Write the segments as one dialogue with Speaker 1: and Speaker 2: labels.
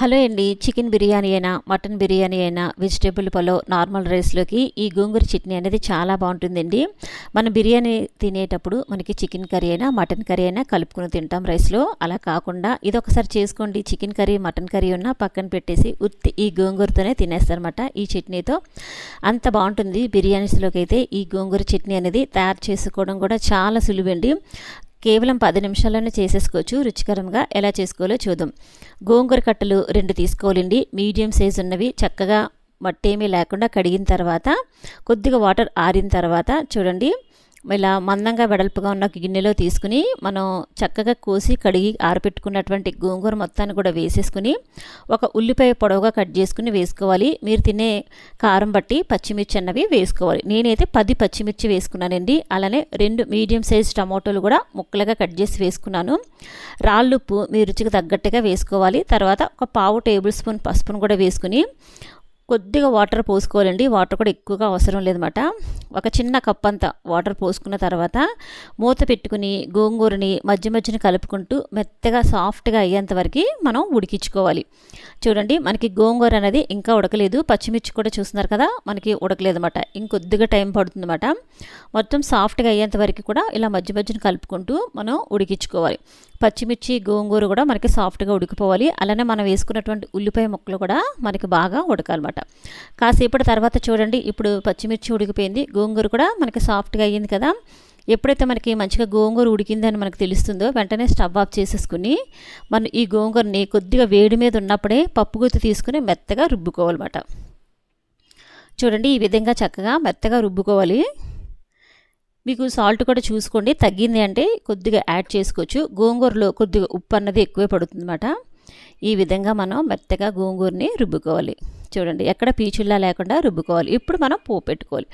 Speaker 1: Hello అండి chicken biryani అయినా mutton biryani అయినా వెజిటేబుల్ పలో నార్మల్ రైస్లోకి ఈ గోంగూర చట్నీ అనేది చాలా బాగుంటుందండి. మనం బిర్యానీ తినేటప్పుడు మనకి చికెన్ కర్రీ అయినా మటన్ కర్రీ అయినా కలుపుకుని తింటాం రైస్లో అలా కాకుండా ఇది ఒకసారి చేసుకోండి చికెన్ కర్రీ మటన్ కర్రీ ఉన్నా పక్కన పెట్టేసి ఉత్తి ఈ గోంగూరతోనే తినేస్తారనమాట ఈ చట్నీతో. అంత బాగుంటుంది బిర్యానీస్లోకి అయితే ఈ గోంగూర చట్నీ అనేది తయారు చేసుకోవడం కూడా చాలా సులువండి. కేవలం పది నిమిషాల్లోనే చేసేసుకోవచ్చు. రుచికరంగా ఎలా చేసుకోవాలో చూద్దాం. గోంగూర కట్టలు రెండు తీసుకోవాలండి. మీడియం సైజు ఉన్నవి చక్కగా మట్టేమీ లేకుండా కడిగిన తర్వాత కొద్దిగా వాటర్ ఆరిన తర్వాత చూడండి. ఇలా మందంగా వెడల్పుగా ఉన్న గిన్నెలో తీసుకుని మనం చక్కగా కోసి కడిగి ఆరపెట్టుకున్నటువంటి గోంగూర మొత్తాన్ని కూడా వేసేసుకుని ఒక ఉల్లిపాయ పొడవుగా కట్ చేసుకుని వేసుకోవాలి. మీరు తినే కారం బట్టి పచ్చిమిర్చి అన్నవి వేసుకోవాలి. నేనైతే పది పచ్చిమిర్చి వేసుకున్నానండి. అలానే రెండు మీడియం సైజ్ టమాటోలు కూడా ముక్కలుగా కట్ చేసి వేసుకున్నాను. రాళ్ళుప్పు మీ రుచికి తగ్గట్టుగా వేసుకోవాలి. తర్వాత ఒక పావు టేబుల్ స్పూన్ పసుపును కూడా వేసుకుని కొద్దిగా వాటర్ పోసుకోవాలండి. వాటర్ కూడా ఎక్కువగా అవసరం లేదన్నమాట. ఒక చిన్న కప్ అంతా వాటర్ పోసుకున్న తర్వాత మూత పెట్టుకుని గోంగూరని మధ్య మధ్యన కలుపుకుంటూ మెత్తగా సాఫ్ట్గా అయ్యేంత వరకు మనం ఉడికించుకోవాలి. చూడండి మనకి గోంగూర అనేది ఇంకా ఉడకలేదు. పచ్చిమిర్చి కూడా చూస్తున్నారు కదా మనకి ఉడకలేదన్నమాట. ఇంకొద్దిగా టైం పడుతుందన్నమాట. మొత్తం సాఫ్ట్గా అయ్యేంత వరకు కూడా ఇలా మధ్య మధ్యన కలుపుకుంటూ మనం ఉడికించుకోవాలి. పచ్చిమిర్చి గోంగూర కూడా మనకి సాఫ్ట్గా ఉడికిపోవాలి. అలానే మనం వేసుకున్నటువంటి ఉల్లిపాయ ముక్కలు కూడా మనకి బాగా ఉడకాలన్నమాట. కాసేపటి తర్వాత చూడండి ఇప్పుడు పచ్చిమిర్చి ఉడికిపోయింది. గోంగూర కూడా మనకి సాఫ్ట్గా అయ్యింది కదా. ఎప్పుడైతే మనకి మంచిగా గోంగూర ఉడికిందని మనకు తెలుస్తుందో వెంటనే స్టవ్ ఆఫ్ చేసేసుకుని మనం ఈ గోంగూరని కొద్దిగా వేడి మీద ఉన్నప్పుడే పప్పు గుత్తి తీసుకుని మెత్తగా రుబ్బుకోవాలన్నమాట. చూడండి ఈ విధంగా చక్కగా మెత్తగా రుబ్బుకోవాలి. మీకు సాల్ట్ కూడా చూసుకోండి. తగ్గింది అంటే కొద్దిగా యాడ్ చేసుకోవచ్చు. గోంగూరలో కొద్దిగా ఉప్పు అన్నది ఎక్కువే పడుతుందన్నమాట. ఈ విధంగా మనం మెత్తగా గోంగూరని రుబ్బుకోవాలి. చూడండి ఎక్కడ పీచుల్లా లేకుండా రుబ్బుకోవాలి. ఇప్పుడు మనం పోపు పెట్టుకోవాలి.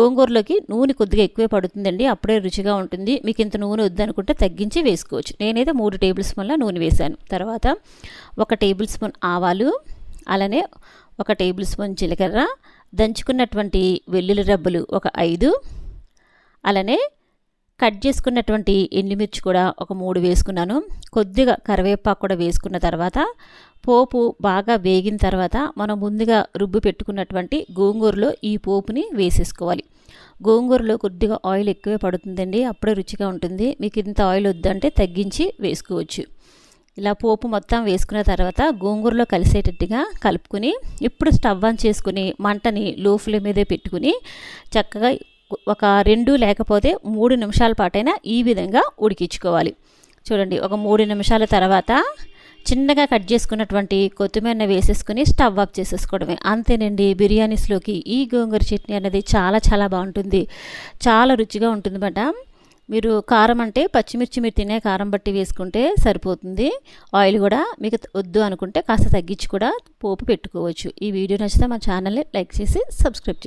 Speaker 1: గోంగూరలోకి నూనె కొద్దిగా ఎక్కువే పడుతుందండి. అప్పుడే రుచిగా ఉంటుంది. మీకు ఇంత నూనె వద్దనుకుంటే తగ్గించి వేసుకోవచ్చు. నేనైతే మూడు టేబుల్ స్పూన్ల నూనె వేశాను. తర్వాత ఒక టేబుల్ స్పూన్ ఆవాలు అలానే ఒక టేబుల్ స్పూన్ జీలకర్ర దంచుకున్నటువంటి వెల్లుల్లి రబ్బలు ఒక ఐదు అలానే కట్ చేసుకున్నటువంటి ఎండుమిర్చి కూడా ఒక మూడు వేసుకున్నాను. కొద్దిగా కరివేపాకు కూడా వేసుకున్న తర్వాత పోపు బాగా వేగిన తర్వాత మనం ముందుగా రుబ్బు పెట్టుకున్నటువంటి గోంగూరలో ఈ పోపుని వేసేసుకోవాలి. గోంగూరలో కొద్దిగా ఆయిల్ ఎక్కువే పడుతుందండి. అప్పుడే రుచిగా ఉంటుంది. మీకు ఇంత ఆయిల్ వద్దంటే తగ్గించి వేసుకోవచ్చు. ఇలా పోపు మొత్తం వేసుకున్న తర్వాత గోంగూరలో కలిసేటట్టుగా కలుపుకుని ఇప్పుడు స్టవ్ ఆన్ చేసుకుని మంటని లో ఫ్లేమ్ మీదే పెట్టుకుని చక్కగా ఒక రెండు లేకపోతే మూడు నిమిషాల పాటైనా ఈ విధంగా ఉడికించుకోవాలి. చూడండి ఒక మూడు నిమిషాల తర్వాత చిన్నగా కట్ చేసుకున్నటువంటి కొత్తిమీర వేసేసుకుని స్టవ్ ఆఫ్ చేసేసుకోవడమే. అంతేనండి బిర్యానీస్లోకి ఈ గోంగూర చట్నీ అనేది చాలా చాలా బాగుంటుంది. చాలా రుచిగా ఉంటుంది మేడం మీరు కారం అంటే పచ్చిమిర్చి మీరు తినే కారం బట్టి వేసుకుంటే సరిపోతుంది. ఆయిల్ కూడా మీకు వద్దు అనుకుంటే కాస్త తగ్గించి కూడా పోపు పెట్టుకోవచ్చు. ఈ వీడియో నచ్చితే మా ఛానల్ని లైక్ చేసి సబ్స్క్రైబ్ చేయండి.